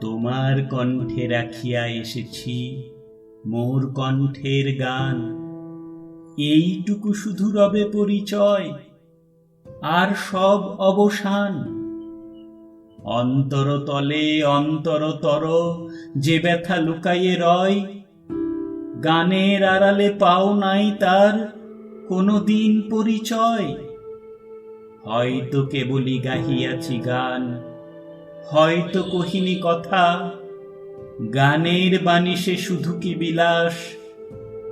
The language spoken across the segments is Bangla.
তোমার কণ্ঠে রাখিয়া এসেছি, মোর কণ্ঠের গান। এইটুকু শুধু রবে পরিচয়, আর সব অবসান। অন্তরতলে অন্তরতর যে ব্যথা লুকাইয়ে রয়, গানের আড়ালে পাও নাই তার কোনো দিন পরিচয়। হয়তো কেবলই গাহিয়াছি গান হয়তো কহিনি কথা। গানের বাণী সে শুধু কি বিলাস?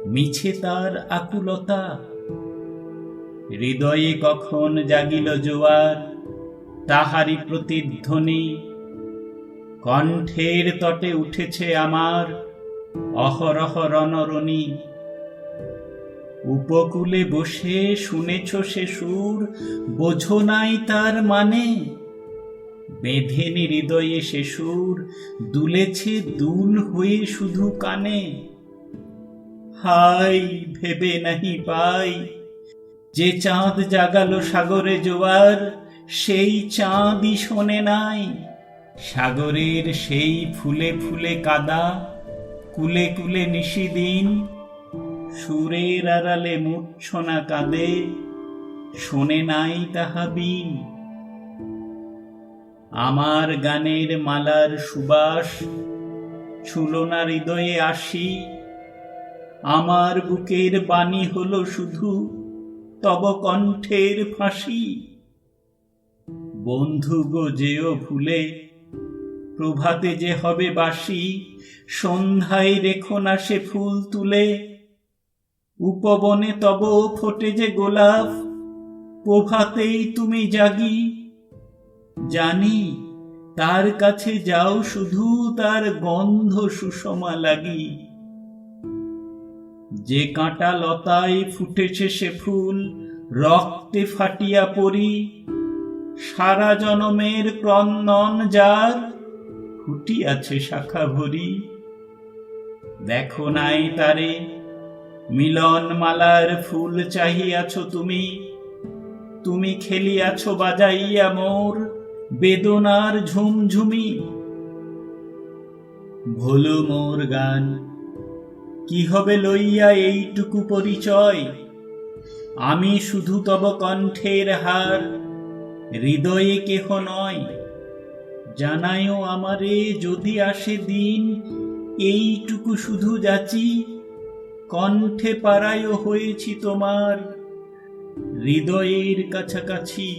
মিছে তার আকুলতা। হৃদয়ে কখন জাগিল জোয়ার? তাহারি প্রতিধ্বনি। কণ্ঠের তটে উঠেছে আমার অহরহ রণরণী। উপকূলে বসে শুনেছ সে সুর, বোঝো নাই তার মানে। বেঁধেনি হৃদয়ে সে সুর, দুলেছে দুল হয়ে শুধু কানে। হাই, ভেবে নাহি পাই, যে চাঁদ জাগালো সাগরে জোয়ার, সেই চাঁদই শোনে নাই। সাগরের সেই ফুলে ফুলে কাদা, কুলে কুলে নিশিদিন সুরের আড়ালে মূর্ছনা কাঁদে, শোনে নাই তাহা বিন। আমার গানের মালার সুবাস ছুলো না হৃদয়ে আসি। আমার বুকের বাণী হলো শুধু তব কণ্ঠের ফাঁসি। বন্ধু গো, যেও ভুলে, প্রভাতে যে হবে বাসি সন্ধ্যায় রেখো না সে ফুল তুলে। উপবনে তব ফোটে যে গোলাপ, প্রভাতেই তুমি জাগি। জানি, তার কাছে যাও শুধু, তার গন্ধ সুষমা লাগি। যে কাঁটা লতায় ফুটেছে সে ফুল, রক্তে ফাটিয়া পড়ি। সারা জনমের ক্রন্দন যার, ফুটিয়াছে শাখা ভরি। দেখো নাই তারে মিলন মালার ফুল চাহিয়াছ তুমি। তুমি খেলিয়াছ বাজাইয়া মোর বেদনার ঝুমঝুমি। ভোলো মোর গান, কি হবে লইয়া এইটুকু পরিচয়? আমি শুধু তব কণ্ঠের হার, হৃদয়ে কেহ নয়। জানায়ও আমারে, যদি আসে দিন, এইটুকু শুধু যাচি। কণ্ঠে পাড়ায়ও হয়েছি তোমার, হৃদয়ের কাছাকাছি।